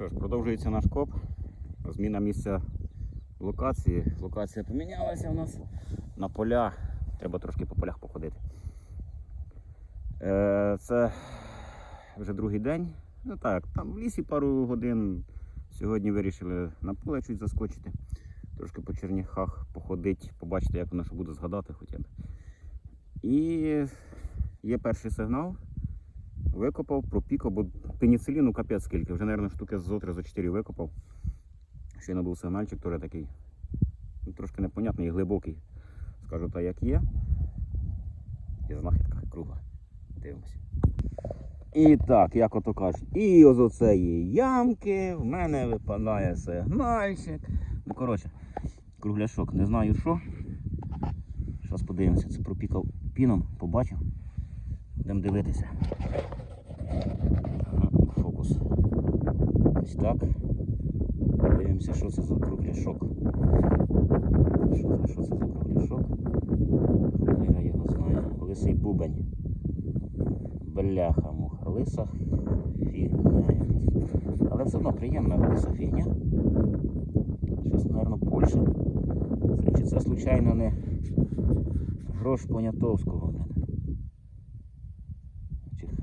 що ж, продовжується наш коп. Зміна місця локації. Локація помінялася у нас на поля. Треба трошки по полях походити. Е, Це вже другий день. Ну так, там в лісі пару годин. Сьогодні вирішили на поле чуть заскочити. Трошки по черняхах походити, побачити, як воно що буде згадати хоча б. І є перший сигнал. Викопав, пропікав, бо пеніциліну капець скільки. Вже, мабуть, штуки з зо 3 за 4 викопав. Ще не був сигнальчик, теж такий. Ну, трошки непонятний і глибокий. Скажу так, як є. І знахідка кругла. Дивимося. І так, як ото кажуть, і з оцеї ямки в мене випадає сигнальчик. Ну, коротше, кругляшок, не знаю що. Зараз подивимося, це пропікав піном, побачив. Будемо дивитися. Фокус. Ось так. Дивимося, що це за кругляшок. Що це, що це за кругляшок? Хліра його знає. Лисий бубень. Бляха муха. Лиса фігня. Але все одно приємна лиса фігня. Щось, мабуть, Польща. Це, чи це случайно не грош Понятовського,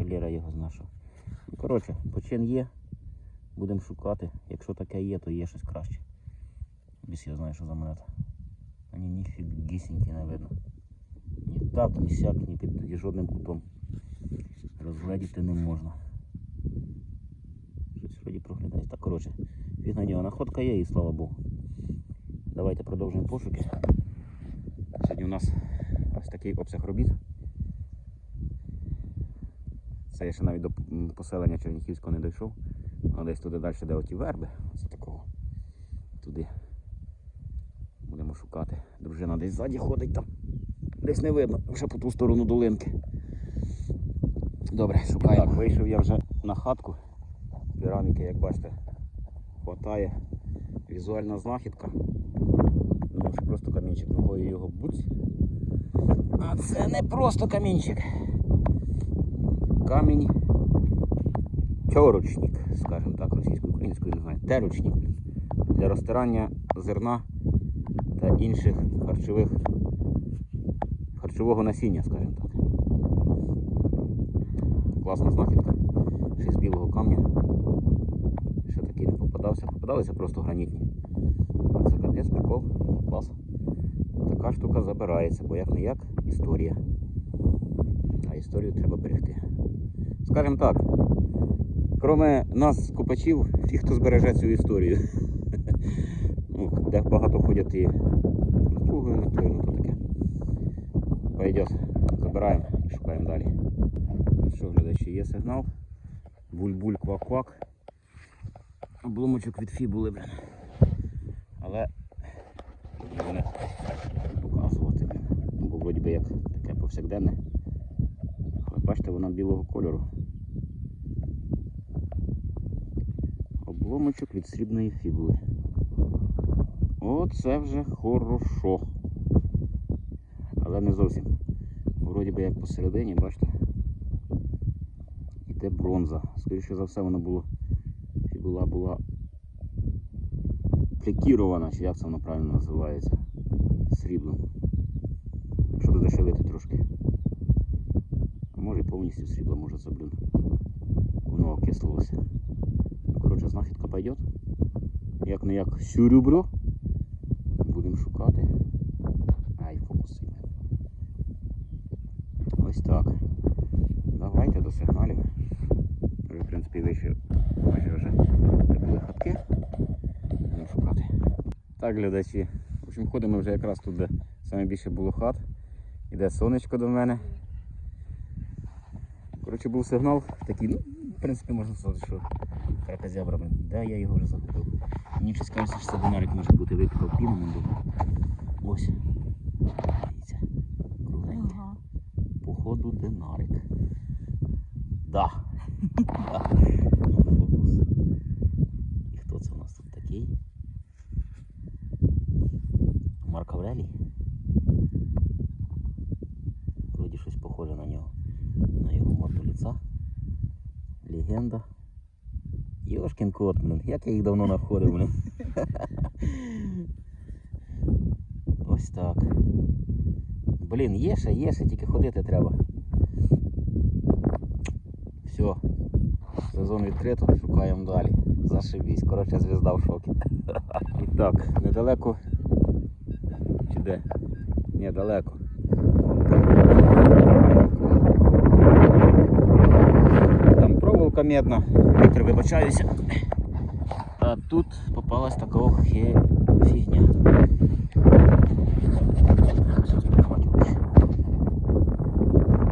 холера його знашу. Ну, коротше, почин є. Будемо шукати. Якщо таке є, то є щось краще. Біс я знаю, що за монета. Ані ніфігісінькі не видно. Ні так, ні сяк, ні під жодним кутом. Розгледіти не можна. Щось вроді проглядає. Так, коротше, фіг на нього. Находка є і слава Богу. Давайте продовжуємо пошуки. Сьогодні у нас ось такий обсяг робіт. Це я ще навіть до поселення Черніхівського не дійшов. А десь туди далі, де оті верби. Це такого. Туди будемо шукати. Дружина десь ззаді ходить там. Десь не видно, вже по ту сторону долинки. Добре, шукаємо. Так, вийшов я вже на хатку. Піраники, як бачите, хватає. Візуальна знахідка. Думав, що просто камінчик ногою його буць. А це не просто камінчик. Камінь тьорочник, скажімо так, російською-українською не знаю. Терочник для розтирання зерна та інших харчових харчового насіння, скажімо так. Класна знахідка. Ще з білого камня. Ще такий не попадався. Попадалися просто гранітні. Це капець, прикол. Клас. Така штука забирається, бо як не як історія. А історію треба берегти. Скажімо так, кроме нас, копачів, ті, хто збереже цю історію. Ну, де багато ходять і метою, ну то таке. Пойдет. Забираємо і шукаємо далі. Що, глядачі, є сигнал. Буль-буль, квак-квак. Обломочок від фі були, блін. Але не показувати. Ну, Бо вроді би як таке повсякденне. Бачите, вона білого кольору. Обломочок від срібної фібули. Оце вже хорошо. Але не зовсім. Вроді би як посередині, бачите. Іде бронза. Скоріше за все, воно було. Фібула була флікірована, чи як це воно правильно називається. Сріблом. Якщо додешевити трошки. А може повністю срібло, може це, блін. Воно окислилося. Знахідка пойдет. Як не як сюрюбро. Будемо шукати. Ай, фокус. Ось так. Давайте до сигналів. Вже, в принципі, вийшов майже вже були хатки. Будемо шукати. Так, глядачі. В общем, ходимо вже якраз тут, де найбільше було хат. Іде сонечко до мене. Коротше, був сигнал такий, ну, в принципі, можна сказати, що кракозябра, блин. Де я його вже загубив? Мені щось кажеться, що це динарик може бути випікав піном. Ось. Дивіться. Кругленький. Ага. Походу динарик. Да. Да. Фокус. І хто це у нас тут такий? Марк Аврелій? Вроді щось похоже на нього. На його морду лица. Легенда. Йошки Сашкін кот, блін. Як я їх давно знаходив, блін. Ось так. Блін, є ще, є ще, тільки ходити треба. Все. Сезон відкрито, шукаємо далі. Зашибісь. Коротше, звізда в шокі. І так, недалеко. Чи де? Ні, далеко. Вон там. Там проволока медна. Вітер вибачаюся. А тут попалась така фігня.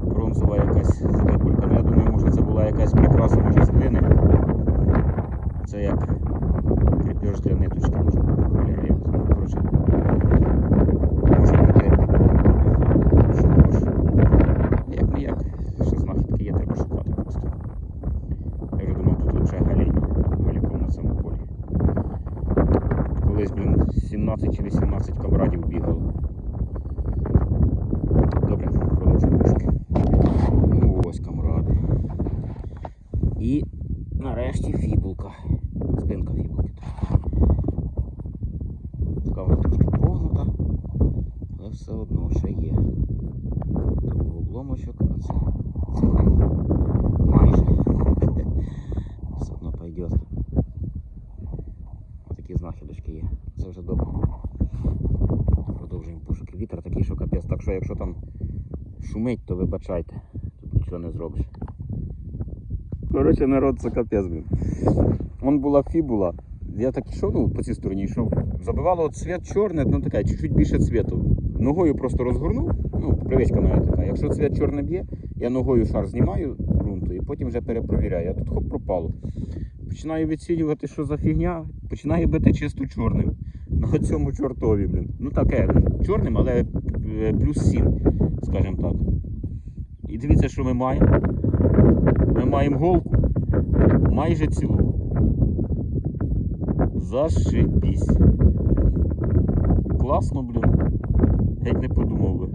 Бронзова якась забабулька. Ну я думаю, може це була якась прикраса, може з глини. Це як кріпеж для ниточки, може. Бля, як це, ну, коротше. Може бути. Що може. Як не як. Що знахідки є, треба шукати просто. Я вже думав, тут взагалі галінь. Галіком на цьому полі. Колись, блін, 17 чи 18 камрадів бігало. Добре, продовжуємо пошуки. Ну ось камради. І нарешті фібулка. Спинка фібулки. Така вона трошки погнута, але все одно ще є. Того обломочок, а це ціленька. Майже. Все одно пойдет. Отакі знахідочки є. Це вже добре. Продовжуємо пошуки. Вітер такий, що капець. Так що якщо там шумить, то вибачайте. Тут нічого не зробиш. Коротше, народ, це капець, блін. Вон була фібула. Я так йшов, ну, по цій стороні йшов. Забивало от цвіт чорний, ну таке, чуть-чуть більше цвіту. Ногою просто розгорнув. Ну, привичка моя така. Якщо цвіт чорний б'є, я ногою шар знімаю ґрунту і потім вже перепровіряю. А тут хоп пропало. Починаю відцінювати, що за фігня, починаю бити чисто чорним. На цьому чортові, блін. Ну таке, чорним, але е, плюс 7, скажімо так. І дивіться, що ми маємо. Ми маємо голку майже цілу. Зашибісь. Класно, блін. Геть не подумав би.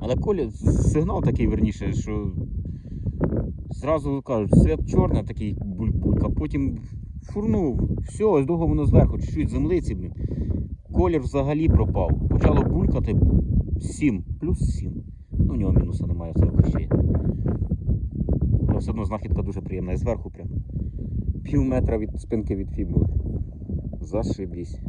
Але Коля, сигнал такий верніше, що зразу кажуть, свят чорний такий буль-булька, потім фурнув. Все, ось довго воно зверху, чуть-чуть землиці, блін. Колір взагалі пропав. Почало булькати 7, плюс 7. Ну, в нього мінуса немає, це ще є. Все одно знахідка дуже приємна. І зверху прям. Пів метра від спинки від фібули. Зашибісь.